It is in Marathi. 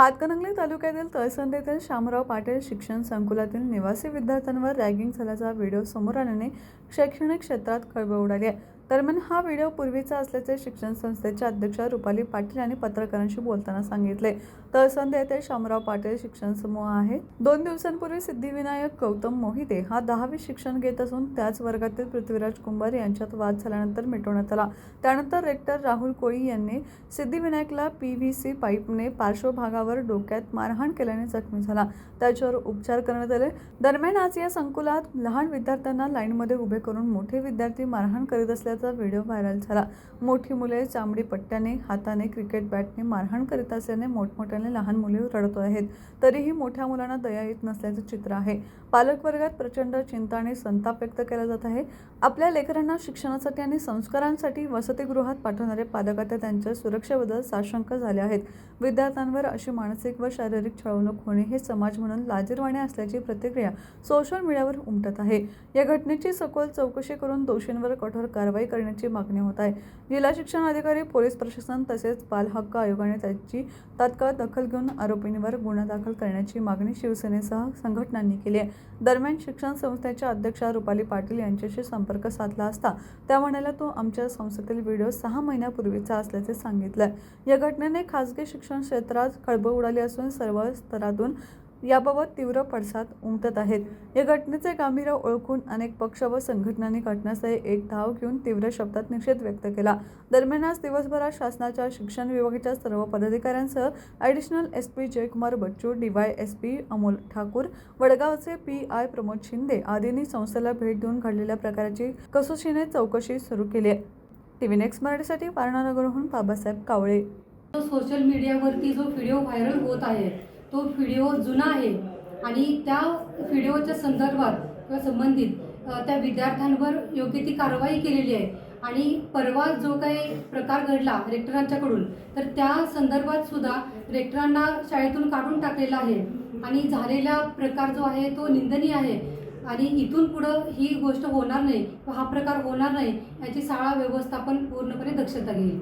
हातकणंगले तालुक्यातील तळसंद येथील शामराव पाटील शिक्षण संकुलातील निवासी विद्यार्थ्यांवर रॅगिंग झाल्याचा व्हिडिओ समोर आल्याने शैक्षणिक क्षेत्रात खळबळ उडाली आहे. दरम्यान हा व्हिडिओ पूर्वीचा असल्याचे शिक्षण संस्थेच्या अध्यक्षा रुपाली पाटील यांनी पत्रकारांशी बोलताना सांगितले. तर संध्या येथे शामराव पाटील शिक्षण समूह आहे. दोन दिवसांपूर्वी सिद्धिविनायक गौतम मोहिते हा दहावी शिक्षण घेत असून त्याच वर्गातील पृथ्वीराज कुंभार यांच्यात वाद झाल्यानंतर मिटवण्यात आला. त्यानंतर रेक्टर राहुल कोळी यांनी सिद्धिविनायकला पी व्ही सी पाईपने पार्श्वभागावर डोक्यात मारहाण केल्याने जखमी झाला. त्याच्यावर उपचार करण्यात आले. दरम्यान आज या संकुलात लहान विद्यार्थ्यांना लाईनमध्ये उभे करून मोठे विद्यार्थी मारहाण करीत असल्याचा व्हिडिओ व्हायरल झाला. मोठी मुले चामडी पट्ट्याने हाताने क्रिकेट बॅटने मारहाण करीत असल्याने मोठमोठ्याने लहान मुले रडत आहेत. तरीही मोठ्या मुलांना दया येत नसल्याचे चित्र आहे. पालक वर्गात प्रचंड चिंता आणि संताप व्यक्त केला जात आहे. आपल्या लेकरांना शिक्षणासाठी आणि संस्कारांसाठी वसतिगृहात पाठवणारे पालक आता त्यांच्या सुरक्षेबद्दल साशंक झाले आहेत. विद्यार्थ्यांवर अशी मानसिक व शारीरिक छळवणूक होणे हे समाज म्हणून लाजीरवाणे असल्याची प्रतिक्रिया सोशल मीडियावर उमटत आहे. या घटनेची सखोल चौकशी करून दोषींवर कठोर कारवाई करण्याची मागणी होत आहे. जिल्हा शिक्षण अधिकारी पोलीस प्रशासन तसेच बाल हक्क आयोगाने त्याची तात्काळ दखल घेऊन आरोपींवर गुन्हा दाखल करण्याची मागणी शिवसेनेसह संघटनांनी केली आहे. दरम्यान शिक्षण संस्थेच्या अध्यक्षा रुपाली पाटील यांच्याशी संपर्क साधला असता त्या म्हणाल्या तो आमच्या संस्थेतील व्हिडिओ सहा महिन्यापूर्वीचा असल्याचे सांगितलं या घटनेने खासगी शिक्षण क्षेत्रात खळबळ उडाली असून सर्व स्तरातून याबाबत तीव्र पडसाद उमटत आहेत. या घटनेचे गांभीर्य ओळखून अनेक पक्ष व संघटनांनी घटनास्थळी एक धाव घेऊन तीव्र शब्दात निषेध व्यक्त केला. दरम्यान आज दिवसभरात शासनाच्या शिक्षण विभागाच्या सर्व पदाधिकाऱ्यांसह additional S P Jaykumar Bachchu DY S P Amol Thakur वडगावचे P I Pramod Shinde आदींनी संस्थेला भेट देऊन घडलेल्या प्रकाराची कसोशीने चौकशी सुरू केली. आहे टीव्ही नेक्स्ट मराठीसाठी वारणानगरहून बाबासाहेब कावळे. सोशल मीडियावरती जो व्हिडिओ व्हायरल होत आहे तो व्हिडिओ जुना आहे आणि त्या व्हिडिओच्या संदर्भात किंवा संबंधित त्या विद्यार्थ्यांवर योग्य ती कारवाई केलेली आहे. आणि परवा जो काही प्रकार घडला रेक्टरांच्याकडून तर त्या संदर्भात सुद्धा रेक्टरांना शाळेतून काढून टाकलेला आहे. आणि झालेला प्रकार जो आहे तो निंदनीय आहे. आणि इथून पुढं ही गोष्ट होणार नाही किंवा हा प्रकार होणार नाही याची शाळा व्यवस्थापन पूर्णपणे दक्षता घेईल.